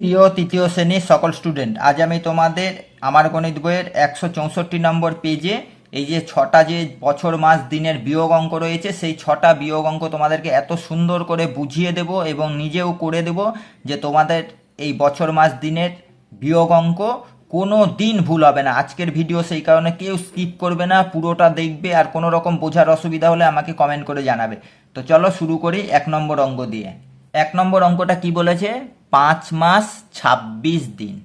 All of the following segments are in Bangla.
প্রিয় তৃতীয় শ্রেণির সকল স্টুডেন্ট আজ আমি তোমাদের আমার গণিত বইয়ের একশো চৌষট্টি নম্বর পেজে এই যে ছটা যে বছর, মাস, দিনের বিয়োগ অঙ্ক রয়েছে, সেই ছটা বিয়োগ অঙ্ক তোমাদেরকে এত সুন্দর করে বুঝিয়ে দেব এবং নিজেও করে দেব যে তোমাদের এই বছর, মাস, দিনের বিয়োগ অঙ্ক কোনো দিন ভুল হবে না। আজকের ভিডিও সেই কারণে কেউ স্কিপ করবে না, পুরোটা দেখবে আর কোনো রকম বোঝার অসুবিধা হলে আমাকে কমেন্ট করে জানাবে। তো চলো শুরু করি এক নম্বর অঙ্ক দিয়ে। এক নম্বর অঙ্কটা কি বলেছে? পাঁচ মাস ছাব্বিশ দিন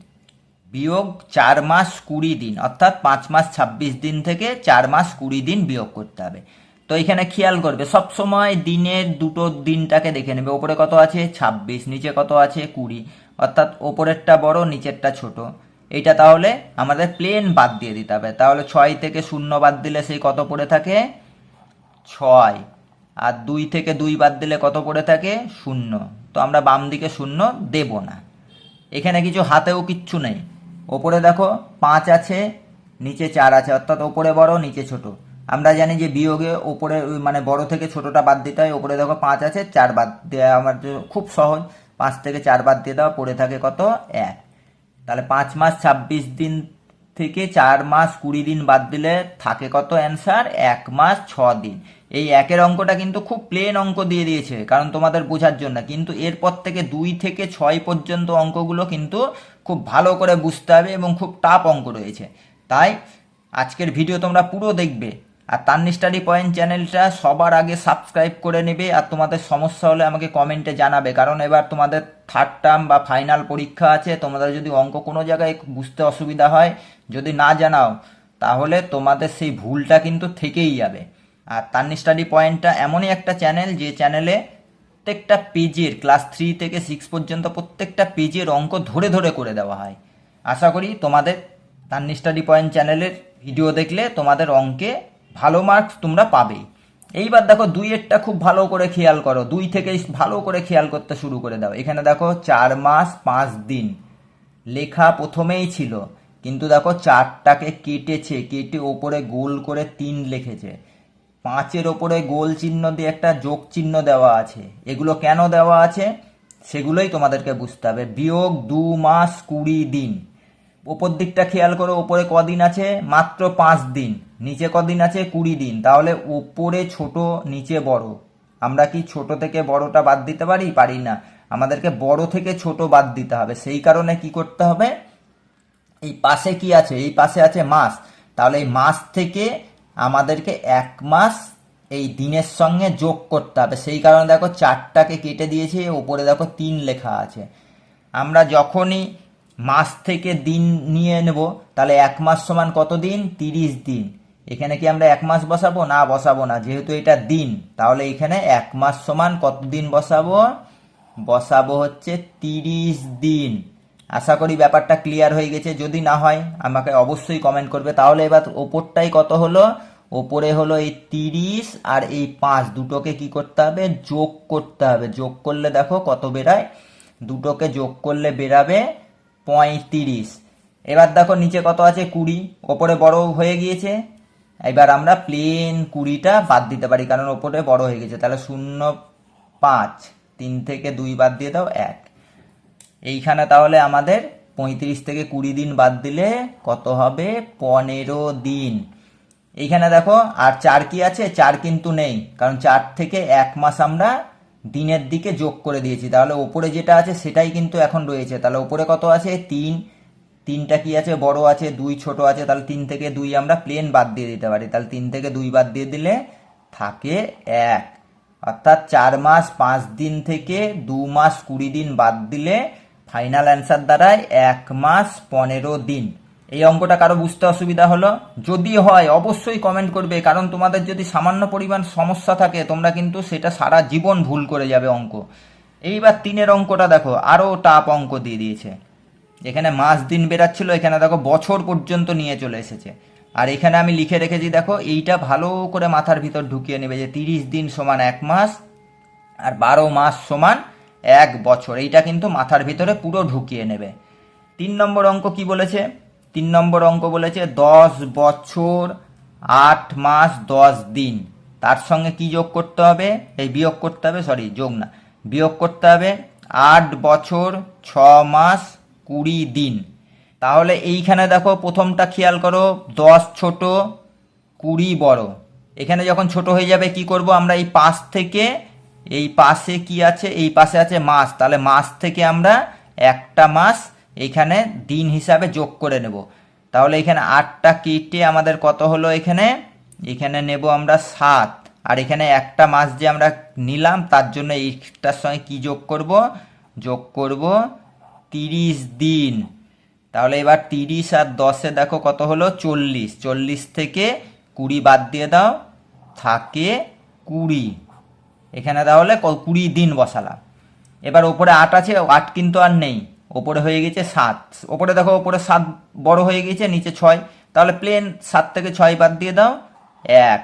বিয়োগ চার মাস কুড়ি দিন। অর্থাৎ পাঁচ মাস ছাব্বিশ দিন থেকে চার মাস কুড়ি দিন বিয়োগ করতে হবে। তো এখানে খেয়াল করবে, সব সময় দিনের দুটো দিনটাকে দেখে নেবে। ওপরে কত আছে? ছাব্বিশ, নিচে কত আছে? কুড়ি। অর্থাৎ ওপরেরটা বড়, নিচেরটা ছোট। এইটা তাহলে আমাদের প্লেন বাদ দিয়ে দিতে হবে। তাহলে ছয় থেকে শূন্য বাদ দিলে সেই কত পড়ে থাকে? ছয়। আর দুই থেকে দুই বাদ দিলে কত পড়ে থাকে? শূন্য। তো আমরা বাম দিকে শূন্য দেব না। এখানে কিছু হাতেও কিচ্ছু নেই। ওপরে দেখো, পাঁচ আছে, নিচে চার আছে, অর্থাৎ ওপরে বড়, নিচে ছোট। আমরা জানি যে বিয়োগে ওপরে মানে বড় থেকে ছোটটা বাদ দিতে হয়। ওপরে দেখো, পাঁচ আছে, চার বাদ দেওয়া আমার খুব সহজ। পাঁচ থেকে চার বাদ দিয়ে দেওয়া পড়ে থাকে কত? এক। তাহলে পাঁচ মাস ছাব্বিশ দিন থেকে চার মাস কুড়ি দিন বাদ দিলে থাকে কত অ্যান্সার এক মাস ছ দিন। এই একের অঙ্কটা কিন্তু খুব প্লেন অঙ্ক দিয়ে দিয়েছে, কারণ তোমাদের বোঝার জন্য। কিন্তু এরপর থেকে দুই থেকে ছয় পর্যন্ত অঙ্কগুলো কিন্তু খুব ভালো করে বুঝতে হবে এবং খুব টাপ অঙ্ক রয়েছে। তাই আজকের ভিডিও তোমরা পুরো দেখবে। আর তান্নি স্টাডি পয়েন্ট চ্যানেলটা সবার আগে সাবস্ক্রাইব করে নেবে আর তোমাদের সমস্যা হলে আমাকে কমেন্টে জানাবে। কারণ এবার তোমাদের থার্ড টার্ম বা ফাইনাল পরীক্ষা আছে, তোমাদের যদি অঙ্ক কোনো জায়গায় বুঝতে অসুবিধা হয়, যদি না জানাও, তাহলে তোমাদের সেই ভুলটা কিন্তু থেকেই যাবে। আর তান্নি স্টাডি পয়েন্টটা এমনই একটা চ্যানেল যে চ্যানেলে প্রত্যেকটা পেজের ক্লাস থ্রি থেকে সিক্স পর্যন্ত প্রত্যেকটা পেজের অঙ্ক ধরে ধরে করে দেওয়া হয়। আশা করি তোমাদের তান্নি স্টাডি পয়েন্ট চ্যানেলের ভিডিও দেখলে তোমাদের অঙ্কে ভালো মার্কস তোমরা পাবেই এইবার দেখো দুইয়েরটা খুব ভালো করে খেয়াল করো। দুই থেকে ভালো করে খেয়াল করতে শুরু করে দাও। এখানে দেখো চার মাস পাঁচ দিন। লেখা প্রথমেই ছিল। কিন্তু দেখো চারটাকে কেটেছে। কেটে ওপরে গোল করে তিন লিখেছে। পাঁচের ওপরে গোল চিহ্ন দিয়ে একটা যোগ চিহ্ন দেওয়া আছে। এগুলো কেন দেওয়া আছে? সেগুলোই তোমাদেরকে বুঝতে হবে। বিয়োগ দু মাস কুড়ি দিন। ওপর দিকটা খেয়াল করো, ওপরে কদিন আছে? মাত্র পাঁচ দিন। নিচে কদিন আছে? কুড়ি দিন। তাহলে ওপরে ছোট, নিচে বড়। আমরা কি ছোট থেকে বড়টা বাদ দিতে পারি? পারি না। আমাদেরকে বড় থেকে ছোট বাদ দিতে হবে। সেই কারণে কি করতে হবে? এই পাশে কি আছে? এই পাশে আছে মাস। তাহলে এই মাস থেকে আমাদেরকে এক মাস এই দিনের সঙ্গে যোগ করতে হবে। সেই কারণে দেখো চারটাকে কেটে দিয়েছে। ওপরে দেখো তিন লেখা আছে। আমরা যখনই মাস থেকে দিন নিয়ে নেব, তাহলে এক মাস সমান কত দিন? তিরিশ দিন। এখানে কি আমরা এক মাস বসাবো? না বসাবো না। যেহেতু এটা দিন, তাহলে এখানে এক মাস সমান কত দিন বসাবো? বসাবো হচ্ছে তিরিশ দিন। আশা করি ব্যাপারটা ক্লিয়ার হয়ে গেছে। যদি না হয়, আমাকে অবশ্যই কমেন্ট করবে। তাহলে এবার ওপরটাই কত হলো? ওপরে হলো এই তিরিশ আর এই পাঁচ। দুটোকে কি করতে হবে? যোগ করতে হবে। যোগ করলে দেখো কত বেরায়? দুটোকে যোগ করলে বেরাবে পঁয়ত্রিশ। এবার দেখো নিচে কত আছে? কুড়ি। ওপরে বড় হয়ে গিয়েছে। এবার আমরা প্লেন কুড়িটা বাদ দিতে পারি, কারণ ওপরে বড় হয়ে গেছে। তাহলে শূন্য পাঁচ, তিন থেকে দুই বাদ দিয়ে দাও এক। এইখানে তাহলে আমাদের পঁয়ত্রিশ থেকে কুড়ি দিন বাদ দিলে কত হবে? পনেরো দিন। এইখানে দেখো, আর চার কি আছে? চার কিন্তু নেই, কারণ চার থেকে এক মাস আমরা দিনের দিকে যোগ করে দিয়েছি। তাহলে ওপরে যেটা আছে সেটাই কিন্তু এখন রয়েছে। তাহলে ওপরে কত আছে? তিন। তিনটা কি আছে? বড় আছে, দুই ছোট আছে, তাহলে তিন থেকে দুই আমরা প্লেন বাদ দিয়ে দিতে পারি। তাহলে তিন থেকে দুই বাদ দিয়ে দিলে থাকে এক। অর্থাৎ চার মাস, পাঁচ দিন থেকে দু মাস, কুড়ি দিন বাদ দিলে ফাইনাল অ্যান্সার দাঁড়ায় এক মাস, পনেরো দিন। এই অঙ্কটা কারও বুঝতে অসুবিধা হলো? যদি হয়, অবশ্যই কমেন্ট করবে, কারণ তোমাদের যদি সামান্য পরিমাণ সমস্যা থাকে, তোমরা কিন্তু সেটা সারা জীবন ভুল করে যাবে অঙ্ক। এইবার তিনের অঙ্কটা দেখো আরও টাপ অঙ্ক দিয়ে দিয়েছে। এখানে মাস দিন বেরাচ্ছিল এখানে দেখো বছর পর্যন্ত নিয়ে চলে এসেছে। আর এখানে আমি লিখে রেখেছি, দেখো, এইটা ভালো করে মাথার ভিতর ঢুকিয়ে নেবে যে তিরিশ দিন সমান এক মাস আর বারো মাস সমান এক বছর। এইটা কিন্তু মাথার ভিতরে পুরো ঢুকিয়ে নেবে। তিন নম্বর অঙ্ক কি বলেছে? তিন নম্বর অঙ্ক বলেছে দশ বছর আট মাস দশ দিন। তার সঙ্গে কি যোগ করতে হবে? এই বিয়োগ করতে হবে সরি যোগ না। বিয়োগ করতে হবে আট বছর ছ মাস কুড়ি দিন। তাহলে এইখানে দেখো প্রথমটা খেয়াল করো, দশ ছোট, কুড়ি বড়। এখানে যখন ছোট হয়ে যাবে কি করব? আমরা এই পাশ থেকে, এই পাশে কি আছে? এই পাশে আছে মাস। তাহলে মাস থেকে আমরা একটা মাস এইখানে দিন হিসাবে যোগ করে নেব। তাহলে এখানে আটটা কেটে আমাদের কত হলো এখানে? এখানে নেব আমরা সাত। আর এখানে একটা মাস যে আমরা নিলাম, তার জন্য এইটার সঙ্গে কি যোগ করব? যোগ করব তিরিশ দিন। তাহলে এবার তিরিশ আর দশে দেখো কত হলো? চল্লিশ। চল্লিশ থেকে কুড়ি বাদ দিয়ে দাও। থাকে কুড়ি। এখানে তাহলে কুড়ি দিন বসালাম। এবার ওপরে আট আছে, আট কিন্তু আর নেই। ওপরে হয়ে গেছে সাত। ওপরে দেখো, ওপরে সাত বড় হয়ে গেছে, নিচে ছয়। তাহলে প্লেন সাত থেকে ছয় বাদ দিয়ে দাও, এক।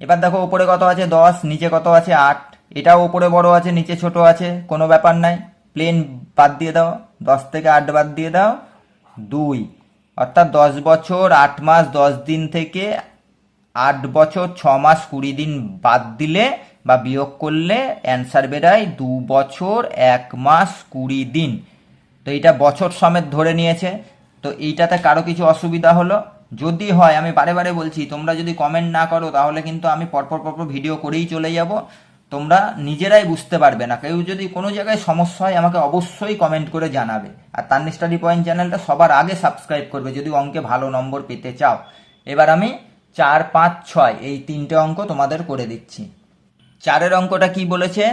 এবার দেখো ওপরে কত আছে? দশ। নিচে কত আছে? আট। এটাও ওপরে বড় আছে, নিচে ছোট আছে, কোনো ব্যাপার নাই। প্লেন বাদ দিয়ে দাও, দশ থেকে আট বাদ দিয়ে দাও, দুই। অর্থাৎ দশ বছর, আট মাস, দশ দিন থেকে আট বছর, ছ মাস, কুড়ি দিন বাদ দিলে বা বিয়োগ করলে অ্যান্সার বেরায় দু বছর, এক মাস, কুড়ি দিন। তো এইটা বছর সমেত ধরে নিয়েছে। তো এইটাতে কারও কিছু অসুবিধা হলো? যদি হয়, আমি বারে বারে বলছি, তোমরা যদি কমেন্ট না করো, তাহলে কিন্তু আমি পরপর পরপর ভিডিও করেই চলে যাব। তোমরা নিজেরাই বুঝতে পারবে না। কেউ যদি কোনো জায়গায় সমস্যা হয়, আমাকে অবশ্যই কমেন্ট করে জানাবে। আর তার স্টাডি পয়েন্ট চ্যানেলটা সবার আগে সাবস্ক্রাইব করবে, যদি অঙ্কে ভালো নম্বর পেতে চাও। এবার আমি চার, পাঁচ, ছয়, এই তিনটে অঙ্ক তোমাদের করে দিচ্ছি। চারের অঙ্কটা কি বলেছে?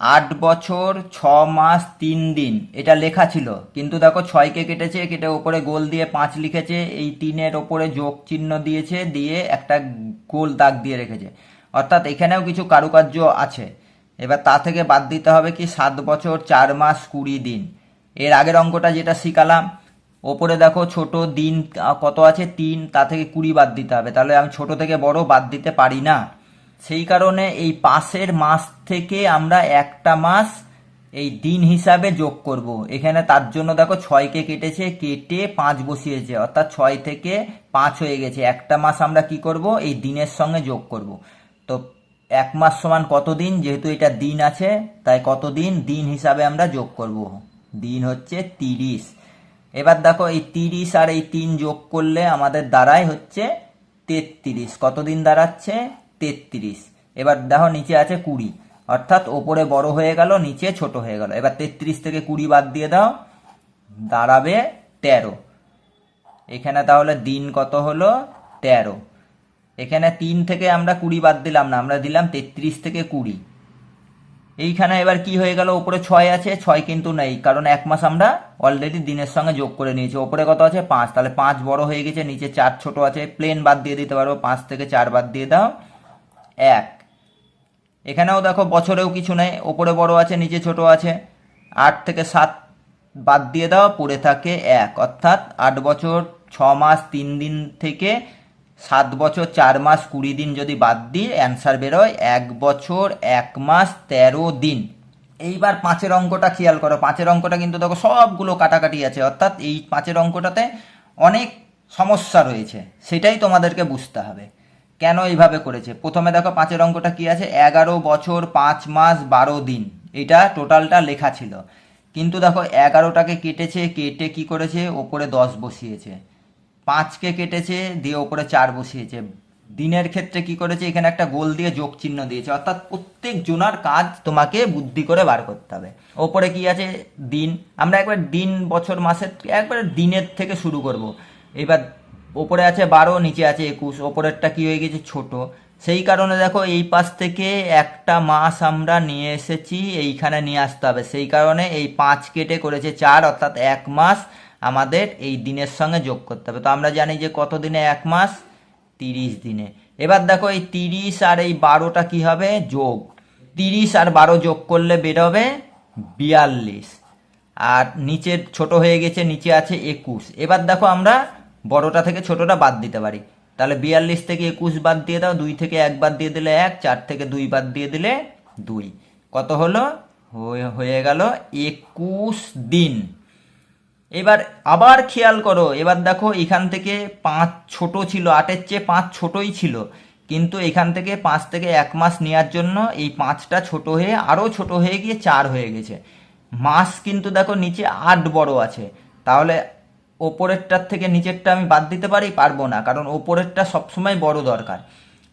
আট বছর, ছ মাস, তিন দিন। এটা লেখা ছিল, কিন্তু দেখো ছয়কে কেটেছে, কেটে ওপরে গোল দিয়ে পাঁচ লিখেছে, এই তিনের ওপরে যোগ চিহ্ন দিয়েছে, দিয়ে একটা গোল দাগ দিয়ে রেখেছে। অর্থাৎ এখানেও কিছু কারুকার্য আছে। এবার তা থেকে বাদ দিতে হবে কি সাত বছর, চার মাস, কুড়ি দিন। এর আগের অঙ্কটা যেটা শিখালাম, ওপরে দেখো ছোট দিন কত আছে? তিন, তা থেকে কুড়ি বাদ দিতে হবে। তাহলে আমি ছোট থেকে বড় বাদ দিতে পারি না। সেই কারণে এই পাশের মাস থেকে আমরা একটা মাস এই দিন হিসাবে যোগ করব। এখানে তার জন্য দেখো ছয়কে কেটেছে, কেটে পাঁচ বসিয়েছে। অর্থাৎ ছয় থেকে পাঁচ হয়ে গেছে। একটা মাস আমরা কি করব? এই দিনের সঙ্গে যোগ করব। তো এক মাস সমান কত দিন যেহেতু এটা দিন আছে, তাই কত দিন দিন হিসাবে আমরা যোগ করব। দিন হচ্ছে তিরিশ। এবার দেখো, এই তিরিশ আর এই তিন যোগ করলে আমাদের দাঁড়ায় হচ্ছে তেত্রিশ। কতদিন দাঁড়াচ্ছে? তেত্রিশ। এবার দেখো, নিচে আছে কুড়ি। অর্থাৎ ওপরে বড় হয়ে গেল, নিচে ছোট হয়ে গেল। এবার তেত্রিশ থেকে কুড়ি বাদ দিয়ে দাও, দাঁড়াবে তেরো। এখানে তাহলে দিন কত হলো? তেরো। এখানে তিন থেকে আমরা কুড়ি বাদ দিলাম না, আমরা দিলাম তেত্রিশ থেকে কুড়ি। এইখানে এবার কি হয়ে গেল? ওপরে ছয় আছে, ছয় কিন্তু নেই, কারণ এক মাস আমরা অলরেডি দিনের সঙ্গে যোগ করে নিয়েছি। ওপরে কত আছে? পাঁচ। তাহলে পাঁচ বড় হয়ে গেছে, নিচে চার ছোট আছে প্লেন বাদ দিয়ে দিতে পারব পাঁচ থেকে চার বাদ দিয়ে দাও, এক। এখানেও দেখো বছরেও কিছু নেই, ওপরে বড় আছে, নিচে ছোট আছে, আট থেকে সাত বাদ দিয়ে দাও, পড়ে থাকে এক। অর্থাৎ আট বছর, ছ মাস, তিন দিন থেকে সাত বছর, চার মাস, কুড়ি দিন যদি বাদ দিই অ্যান্সার বেরোয়, এক বছর, এক মাস, তেরো দিন। এইবার পাঁচের অঙ্কটা খেয়াল করো। পাঁচের অঙ্কটা কিন্তু দেখো সবগুলো কাটাকাটি আছে, অর্থাৎ এই পাঁচের অঙ্কটাতে অনেক সমস্যা রয়েছে, সেটাই তোমাদেরকে বুঝতে হবে। কেন এইভাবে করেছে? প্রথমে দেখো পাঁচের অঙ্কটা কি আছে? এগারো বছর, পাঁচ মাস, বারো দিন। এটা টোটালটা লেখা ছিল। কিন্তু দেখো এগারোটাকে কেটেছে, কেটে কি করেছে? ওপরে দশ বসিয়েছে। পাঁচকে কেটেছে, দিয়ে ওপরে চার বসিয়েছে। দিনের ক্ষেত্রে কি করেছে? এখানে একটা গোল দিয়ে যোগ চিহ্ন দিয়েছে। অর্থাৎ প্রত্যেক জোনার কাজ তোমাকে বুদ্ধি করে বার করতে হবে। ওপরে কি আছে? দিন। আমরা একবার দিন, বছর, মাসের, একবার দিনের থেকে শুরু করব। এবার ওপরে আছে বারো, নিচে আছে একুশ। ওপরেরটা কি হয়ে গেছে? ছোট। সেই কারণে দেখো, এই পাশ থেকে একটা মাস আমরা নিয়ে এসেছি, এইখানে নিয়ে আসতে হবে। সেই কারণে এই পাঁচ কেটে করেছে চার, অর্থাৎ এক মাস। আমাদের এই দিনের সঙ্গে যোগ করতে হবে। তো আমরা জানি যে কত দিনে? এক মাস, তিরিশ দিনে। এবার দেখো এই তিরিশ আর এই বারোটা কি হবে? যোগ। তিরিশ আর বারো যোগ করলে বেরোবে বিয়াল্লিশ। আর নিচের ছোট হয়ে গেছে, নিচে আছে একুশ। এবার দেখো আমরা বড়টা থেকে ছোটটা বাদ দিতে পারি। তাহলে বিয়াল্লিশ থেকে একুশ বাদ দিয়ে দাও, দুই থেকে এক বাদ দিয়ে দিলে এক, চার থেকে দুই বাদ দিয়ে দিলে দুই। কত হলো? হয়ে গেল একুশ দিন। এবার আবার খেয়াল করো, এবার দেখো এখান থেকে পাঁচ ছোট ছিল, আটের চেয়ে পাঁচ ছোটই ছিল। কিন্তু এখান থেকে পাঁচ থেকে এক মাস নেওয়ার জন্য এই পাঁচটা ছোট হয়ে, আরও ছোট হয়ে গিয়ে চার হয়ে গেছে। মাস কিন্তু দেখো নিচে আট বড় আছে। তাহলে ওপরেরটার থেকে নিচেরটা আমি বাদ দিতে পারি? পারব না, কারণ ওপরেরটা সবসময় বড় দরকার।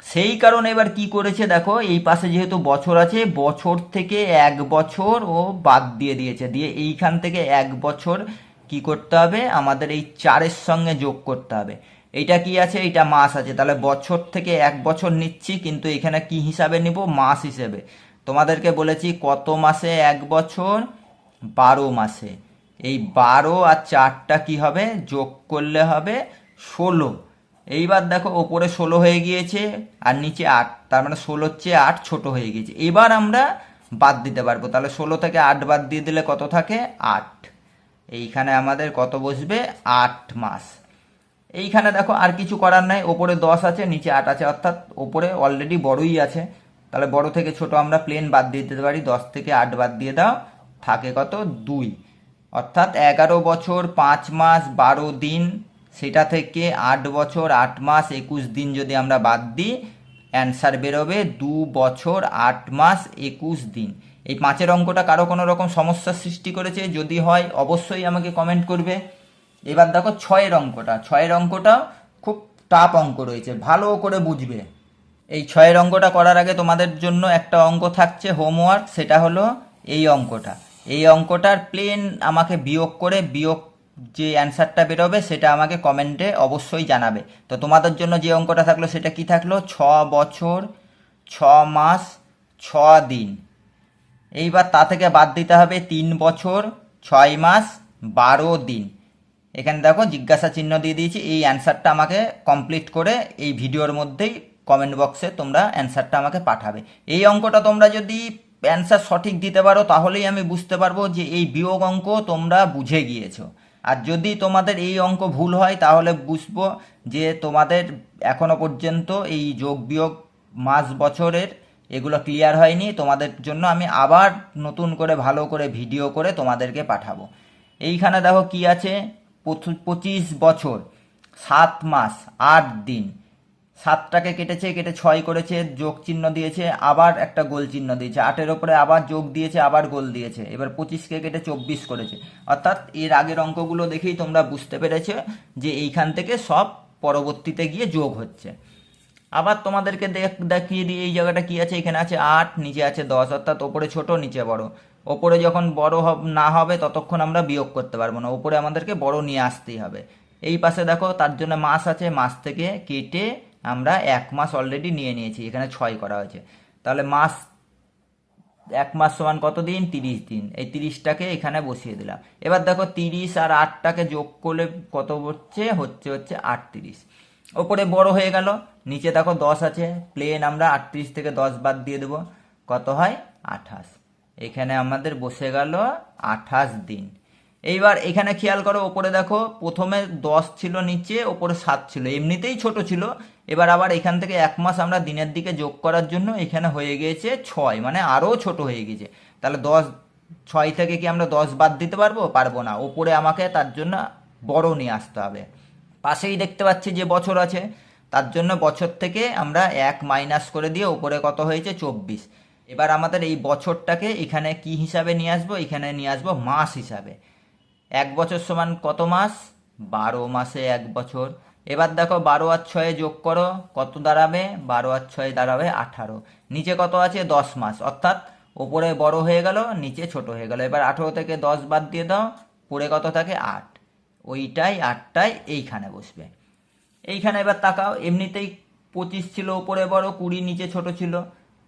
সেই কারণে এবার কি করেছে দেখো, এই পাশে যেহেতু বছর আছে, বছর থেকে এক বছর ও বাদ দিয়ে দিয়েছে। দিয়ে এইখান থেকে এক বছর কি করতে হবে? আমাদের এই চারের সঙ্গে যোগ করতে হবে। এইটা কি আছে? এইটা মাস আছে। তাহলে বছর থেকে এক বছর নিচ্ছি, কিন্তু এখানে কি হিসাবে নিব? মাস হিসেবে। তোমাদেরকে বলেছি কত মাসে? এক বছর, বারো মাসে। এই বারো আর চারটা কি হবে? যোগ করলে হবে ষোলো। এইবার দেখো, ওপরে ষোলো হয়ে গিয়েছে আর নিচে আট। তার মানে ষোলোর চেয়ে আট, ছোট হয়ে গিয়েছে। এবার আমরা বাদ দিতে পারব। তাহলে ষোলো থেকে আট বাদ দিয়ে দিলে কত থাকে? আট। এইখানে আমাদের কত বসবে? আট মাস। এইখানে দেখো আর কিছু করার নাই, ওপরে দশ আছে, নিচে আট আছে, অর্থাৎ ওপরে অলরেডি বড়ই আছে। তাহলে বড় থেকে ছোট আমরা প্লেন বাদ দিয়ে দিতে পারি, দশ থেকে আট বাদ দিয়ে দাও, থাকে কত? দুই। অর্থাৎ এগারো বছর, পাঁচ মাস, বারো দিন, সেটা থেকে আট বছর, আট মাস, একুশ দিন যদি আমরা বাদ দিই অ্যান্সার বেরোবে দু বছর, আট মাস, একুশ দিন। এই পাঁচের অঙ্কটা কারও কোনো রকম সমস্যার সৃষ্টি করেছে? যদি হয়, অবশ্যই আমাকে কমেন্ট করবে। এবার দেখো ছয়ের অঙ্কটা। ছয়ের অঙ্কটা খুব টাপ অঙ্ক রয়েছে। ভালো করে বুঝবে। এই ছয়ের অঙ্কটা করার আগে তোমাদের জন্য একটা অঙ্ক থাকছে হোমওয়ার্ক সেটা হলো এই অঙ্কটা। এই অঙ্কটার প্লেন আমাকে বিয়োগ করে, বিয়োগ যে অ্যান্সারটা বেরোবে, সেটা আমাকে কমেন্টে অবশ্যই জানাবে। তো তোমাদের জন্য যে অঙ্কটা থাকল, সেটা কি থাকল? ছ বছর, ছ মাস, ছ দিন। এইবার তা থেকে বাদ দিতে হবে তিন বছর, ছয় মাস, বারো দিন। এখানে দেখো জিজ্ঞাসা চিহ্ন দিয়ে দিয়েছি, এই অ্যান্সারটা আমাকে কমপ্লিট করে এই ভিডিওর মধ্যেই কমেন্ট বক্সে তোমরা অ্যান্সারটা আমাকে পাঠাবে। এই অঙ্কটা তোমরা যদি অ্যান্সার সঠিক দিতে পারো, তাহলেই আমি বুঝতে পারব যে এই বিয়োগ অঙ্ক তোমরা বুঝে গিয়েছো। আর যদি তোমাদের এই অঙ্ক ভুল হয়, তাহলে বুঝব যে তোমাদের এখনও পর্যন্ত এই যোগ বিয়োগ মাস বছরের এগুলো ক্লিয়ার হয়নি, তোমাদের জন্য আমি আবার নতুন করে ভালো করে ভিডিও করে তোমাদেরকে পাঠাবো। এইখানে দেখো কি আছে? পঁচ- পঁচিশ বছর, সাত মাস, আট দিন। সাতটাকে কেটেছে, কেটে ছয় করেছে, যোগ চিহ্ন দিয়েছে, আবার একটা গোল চিহ্ন দিয়েছে। আটের ওপরে আবার যোগ দিয়েছে, আবার গোল দিয়েছে। এবার পঁচিশকে কেটে চব্বিশ করেছে। অর্থাৎ এর আগের অঙ্কগুলো দেখেই তোমরা বুঝতে পেরেছ যে এইখান থেকে সব পরবর্তীতে গিয়ে যোগ হচ্ছে। আবার তোমাদেরকে দেখ- দেখিয়ে দিই, এই জায়গাটা কি আছে? এখানে আছে আট, নিচে আছে দশ, অর্থাৎ ওপরে ছোট, নিচে বড়। ওপরে যখন বড় না হবে, ততক্ষণ আমরা বিয়োগ করতে পারব না। ওপরে আমাদেরকে বড় নিয়ে আসতেই হবে। এই পাশে দেখো, তার জন্য মাস আছে। মাস থেকে কেটে আমরা এক মাস অলরেডি নিয়ে নিয়েছি। এখানে ছয় করা হয়েছে। তাহলে মাস, এক মাস সমান কত দিন? তিরিশ দিন। এই তিরিশটাকে এখানে বসিয়ে দিলাম। এবার দেখো, তিরিশ আর আটটাকে যোগ করলে কত হচ্ছে? হচ্ছে হচ্ছে আটত্রিশ। ওপরে বড় হয়ে গেল। নিচে দেখো দশ আছে। প্লেন আমরা আটত্রিশ থেকে দশ বাদ দিয়ে দেবো। কত হয়? আঠাশ। এখানে আমাদের বসে গেল আঠাশ দিন। এইবার এখানে খেয়াল করো, ওপরে দেখো প্রথমে দশ ছিল নিচে, ওপরে সাত ছিল। এমনিতেই ছোট ছিল। এবার আবার এখান থেকে এক মাস আমরা দিনের দিকে যোগ করার জন্য এখানে হয়ে গিয়েছে ছয় মানে আরও ছোট হয়ে গেছে তাহলে দশ, ছয় থেকে কি আমরা দশ বাদ দিতে পারব? পারব না। ওপরে আমাকে তার জন্য বড় নিয়ে আসতে হবে। পাশেই দেখতে পাচ্ছি যে বছর আছে, তার জন্য বছর থেকে আমরা এক মাইনাস করে দিয়ে ওপরে কত হয়েছে? চব্বিশ। এবার আমাদের এই বছরটাকে এখানে কি হিসাবে নিয়ে আসব? এখানে নিয়ে আসব মাস হিসাবে। এক বছর সমান কত মাস? বারো মাসে এক বছর। এবার দেখো বারো আর ছয়ে যোগ করো, কত দাঁড়াবে? বারো আর ছয়ে দাঁড়াবে আঠারো। নিচে কত আছে? দশ মাস। অর্থাৎ ওপরে বড় হয়ে গেল, নিচে ছোট হয়ে গেল। এবার আঠেরো থেকে দশ বাদ দিয়ে দাও পড়ে কত থাকে? আট। ওইটাই, আটটাই, এইখানে বসবে। এইখানে এবার তাকাও, এমনিতেই পঁচিশ ছিল ওপরে বড়, কুড়ি নিচে ছোট ছিল।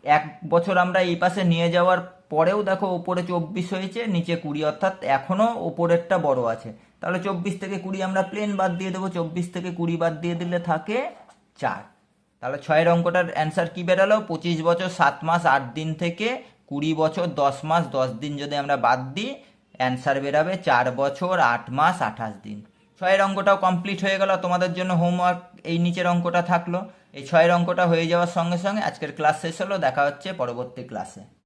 এক বছর আমরা এই পাশে নিয়ে যাওয়ার পরেও দেখো ওপরে চব্বিশ হয়েছে, নিচে কুড়ি, অর্থাৎ এখনও ওপরেরটা বড় আছে। তাহলে চব্বিশ থেকে কুড়ি আমরা প্লেন বাদ দিয়ে দেবো, চব্বিশ থেকে কুড়ি বাদ দিয়ে দিলে থাকে চার। তাহলে ছয়ের অঙ্কটার অ্যান্সার কী বেরালো? পঁচিশ বছর, সাত মাস, আট দিন থেকে কুড়ি বছর, দশ মাস, দশ দিন যদি আমরা বাদ দিই অ্যান্সার বেরাবে, চার বছর, আট মাস, আঠাশ দিন। ছয়ের অঙ্কটাও কমপ্লিট হয়ে গেল, তোমাদের জন্য হোমওয়ার্ক এই নিচের অঙ্কটা থাকল। এই ছয়ের অঙ্কটা হয়ে যাওয়ার সঙ্গে সঙ্গে আজকের ক্লাস শেষ হলো, দেখা হচ্ছে পরবর্তী ক্লাসে